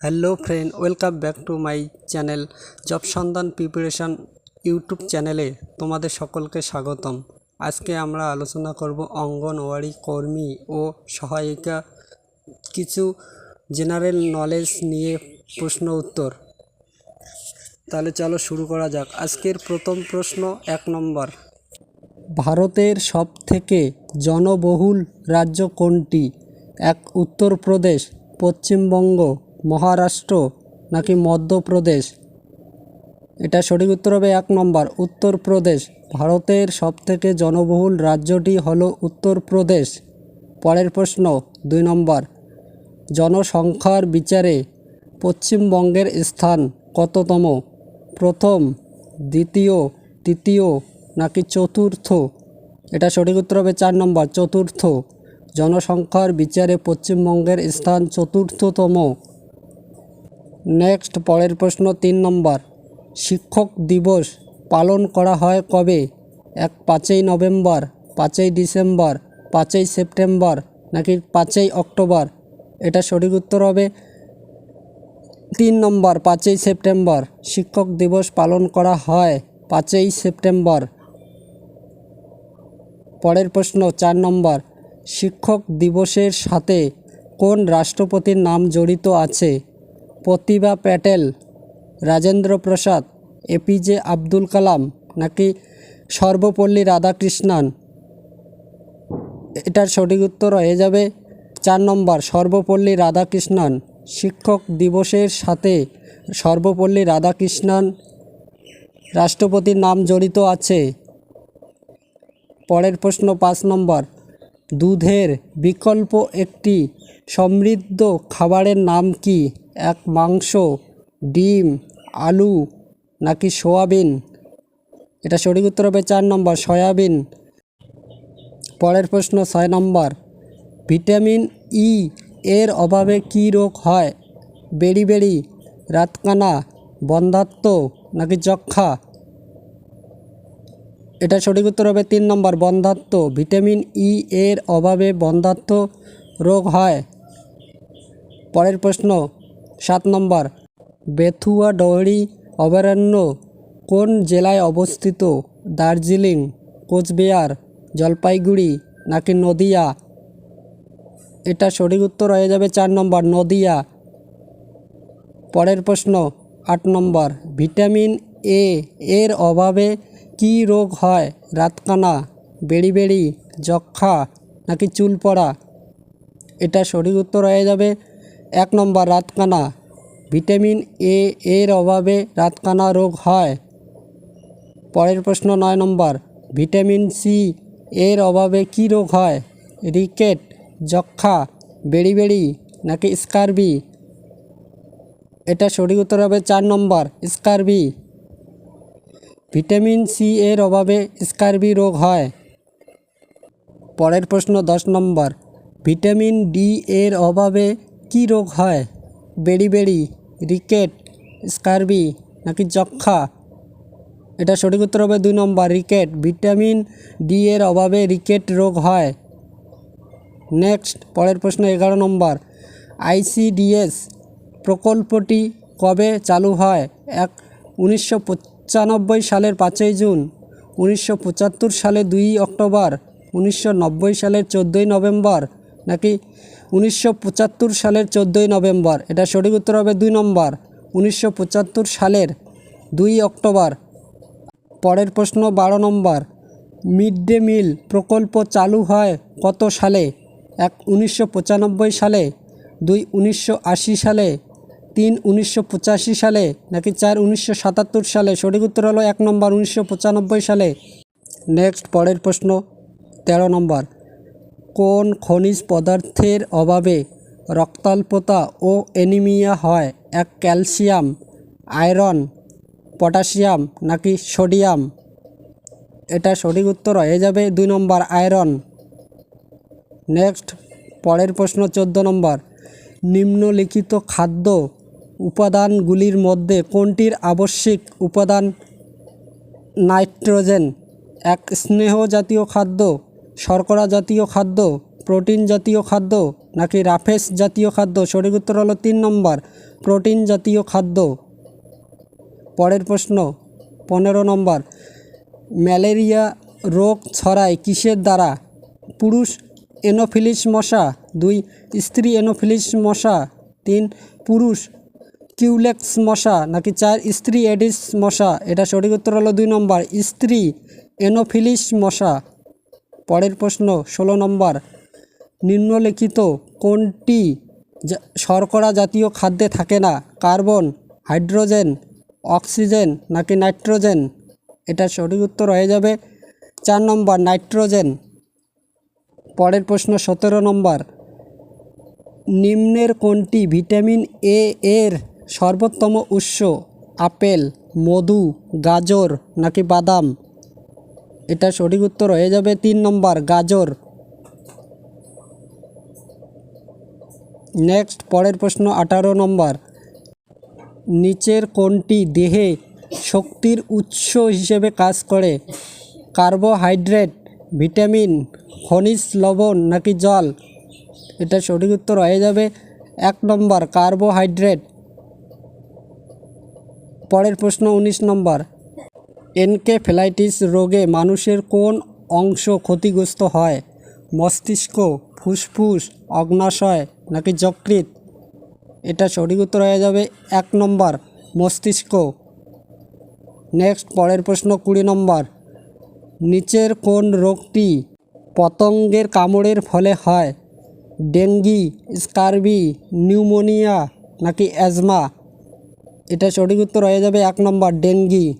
Hello friend welcome back to my channel job সন্ধান preparation YouTube চ্যানেলে তোমাদের সকলকে স্বাগতম। আজকে আমরা আলোচনা করব অঙ্গনওয়াড়ি কর্মী ও সহায়িকা। কিছু জেনারেল নলেজ নিয়ে প্রশ্ন উত্তর। তাহলে চলো শুরু করা যাক। আজকের প্রথম প্রশ্ন এক নম্বর। ভারতের সবথেকে জনবহুল রাজ্য কোনটি? এক উত্তরপ্রদেশ, পশ্চিমবঙ্গ মহারাষ্ট্র নাকি মধ্যপ্রদেশ? এটা সঠিক উত্তর হবে এক নম্বর, উত্তরপ্রদেশ। ভারতের সবথেকে জনবহুল রাজ্যটি হলো উত্তরপ্রদেশ। পরের প্রশ্ন, দুই নম্বর, জনসংখ্যার বিচারে পশ্চিমবঙ্গের স্থান কততম? প্রথম, দ্বিতীয়, তৃতীয় নাকি চতুর্থ? এটা সঠিক উত্তর হবে চার নম্বর, চতুর্থ। জনসংখ্যার বিচারে পশ্চিমবঙ্গের স্থান চতুর্থতম। নেক্সট পরের প্রশ্ন তিন নম্বর। শিক্ষক দিবস পালন করা হয় কবে? এক পাঁচই নভেম্বর, পাঁচই ডিসেম্বর, পাঁচই সেপ্টেম্বর নাকি পাঁচই অক্টোবর? এটা সঠিক উত্তর হবে। তিন নম্বর, পাঁচই সেপ্টেম্বর। শিক্ষক দিবস পালন করা হয় পাঁচই সেপ্টেম্বর। পরের প্রশ্ন চার নম্বর। শিক্ষক দিবসের সাথে কোন রাষ্ট্রপতির নাম জড়িত আছে? প্রতিভা প্যাটেল, রাজেন্দ্র প্রসাদ এপিজে আব্দুল কালাম নাকি সর্বপল্লী রাধাকৃষ্ণান? এটার সঠিক উত্তর হয়ে যাবে চার নম্বর, সর্বপল্লী রাধাকৃষ্ণান। শিক্ষক দিবসের সাথে সর্বপল্লী রাধাকৃষ্ণান রাষ্ট্রপতির নাম জড়িত আছে। পরের প্রশ্ন পাঁচ নম্বর, দুধের বিকল্প একটি সমৃদ্ধ খাবারের নাম কি? এক মাংস, ডিম, আলু নাকি সোয়াবিন? এটা সঠিক উত্তর হবে চার নম্বর, সয়াবিন। পরের প্রশ্ন ছয় নম্বর, ভিটামিন ই এর অভাবে কি রোগ হয়? বেড়ি বেড়ি রাতকানা, বন্ধাত্ম নাকি যক্ষা এটা সঠিক উত্তর হবে তিন নম্বর, বন্ধাত্ম। ভিটামিন ই এর অভাবে বন্ধাত্ম রোগ হয়। পরের প্রশ্ন সাত নম্বর, বেথুয়া ডহরি অভয়ারণ্য কোন জেলায় অবস্থিত? দার্জিলিং, কোচবিহার, জলপাইগুড়ি নাকি নদিয়া? এটা সঠিক উত্তর হয়ে যাবে চার নম্বর, নদিয়া। পরের প্রশ্ন, আট নম্বর, ভিটামিন এ এর অভাবে কি রোগ হয়? রাতকানা বেড়ি বেড়ি যক্ষা নাকি চুল পড়া? এটা সঠিক উত্তর হয়ে যাবে এক নম্বর রাতকানা। ভিটামিন এ এর অভাবে রাতকানা রোগ হয়। পরের প্রশ্ন নয় নম্বর, ভিটামিন সি এর অভাবে কি রোগ হয়? রিকেট যক্ষা বেড়ি বেড়ি নাকি স্কারবি? এটা সঠিক উত্তর হবে চার নম্বর, স্কারবি। ভিটামিন সি এর অভাবে স্কারবি রোগ হয়। পরের প্রশ্ন দশ নম্বর, ভিটামিন ডি এর অভাবে কি রোগ হয়? বেড়ি বেড়ি, রিকেট, স্কারবি নাকি যক্ষা এটা সঠিক উত্তর হবে দুই নম্বর, রিকেট। ভিটামিন ডি এর অভাবে রিকেট রোগ হয়। নেক্সট, পরের প্রশ্ন এগারো নম্বর। আইসিডিএস প্রকল্পটি কবে চালু হয়? এক, উনিশশো সালের পাঁচই জুন, উনিশশো পঁচাত্তর সালে দুই অক্টোবর, উনিশশো নব্বই সালের চোদ্দোই নভেম্বর নাকি উনিশশো পঁচাত্তর সালের চোদ্দোই নভেম্বর। এটা সঠিক উত্তর হবে দুই নম্বর। উনিশশো পঁচাত্তর সালের দুই অক্টোবর। পরের প্রশ্ন বারো নম্বর। মিড ডে মিল প্রকল্প চালু হয় কত সালে? এক উনিশশো সালে, দুই উনিশশো সালে, তিন উনিশশো সালে, নাকি চার উনিশশো সালে? সঠিক উত্তর হলো এক নম্বর উনিশশো পঁচানব্বই সালে। নেক্সট, পরের প্রশ্ন তেরো নম্বর। কোন খনিজ পদার্থের অভাবে রক্তাল্পতা ও অ্যানিমিয়া হয়? এক, ক্যালসিয়াম, আয়রন, পটাশিয়াম নাকি সোডিয়াম? এটা সঠিক উত্তর হয়ে যাবে দুই নম্বর, আয়রন। নেক্সট, পরের প্রশ্ন, চোদ্দ নম্বর। নিম্নলিখিত খাদ্য উপাদানগুলির মধ্যে কোনটির আবশ্যিক উপাদান নাইট্রোজেন? এক, স্নেহ জাতীয় খাদ্য শর্করা জাতীয় খাদ্য, প্রোটিন জাতীয় খাদ্য নাকি রাফেস জাতীয় খাদ্য? সঠিক উত্তর হলো তিন নম্বর, প্রোটিন জাতীয় খাদ্য। পরের প্রশ্ন, পনেরো নম্বর, ম্যালেরিয়া রোগ ছড়ায় কিসের দ্বারা? পুরুষ এনোফিলিস মশা, দুই, স্ত্রী এনোফিলিস মশা, তিন, পুরুষ কিউলেক্স মশা নাকি চার, স্ত্রী এডিস মশা? এটা সঠিক উত্তর হলো দুই নম্বর, স্ত্রী এনোফিলিস মশা। পরের প্রশ্ন, ষোলো নম্বর, নিম্নলিখিত কোনটি শর্করা জাতীয় খাদ্যে থাকে না? কার্বন, হাইড্রোজেন, অক্সিজেন নাকি নাইট্রোজেন? এটা সঠিক উত্তর হয়ে যাবে। চার নম্বর, নাইট্রোজেন। পরের প্রশ্ন, সতেরো নম্বর, নিম্নের কোনটি ভিটামিন এ এর সর্বোত্তম উৎস? আপেল, মধু, গাজর নাকি বাদাম? এটা সঠিক উত্তর হয়ে যাবে তিন নম্বর, গাজর। নেক্সট পরের প্রশ্ন, আঠারো নম্বর। নিচের কোনটি দেহে শক্তির উৎস হিসেবে কাজ করে? কার্বোহাইড্রেট, ভিটামিন, খনিজ, লবণ নাকি জল? এটা সঠিক উত্তর হয়ে যাবে এক নম্বর, কার্বোহাইড্রেট। পরের প্রশ্ন, উনিশ নম্বর। এনকেফেলাইটিস রোগে মানুষের কোন অংশ ক্ষতিগ্রস্ত হয়? মস্তিষ্ক, ফুসফুস, অগ্নাশয় নাকি যকৃৎ? এটা সঠিক উত্তর হয়ে যাবে এক নম্বর, মস্তিষ্ক। নেক্সট, পরের প্রশ্ন কুড়ি নম্বর। নিচের কোন রোগটি পতঙ্গের কামড়ের ফলে হয়? ডেঙ্গি, স্কারবি, নিউমোনিয়া নাকি অ্যাজমা? এটা সঠিক উত্তর হয়ে যাবে এক নম্বর, ডেঙ্গি।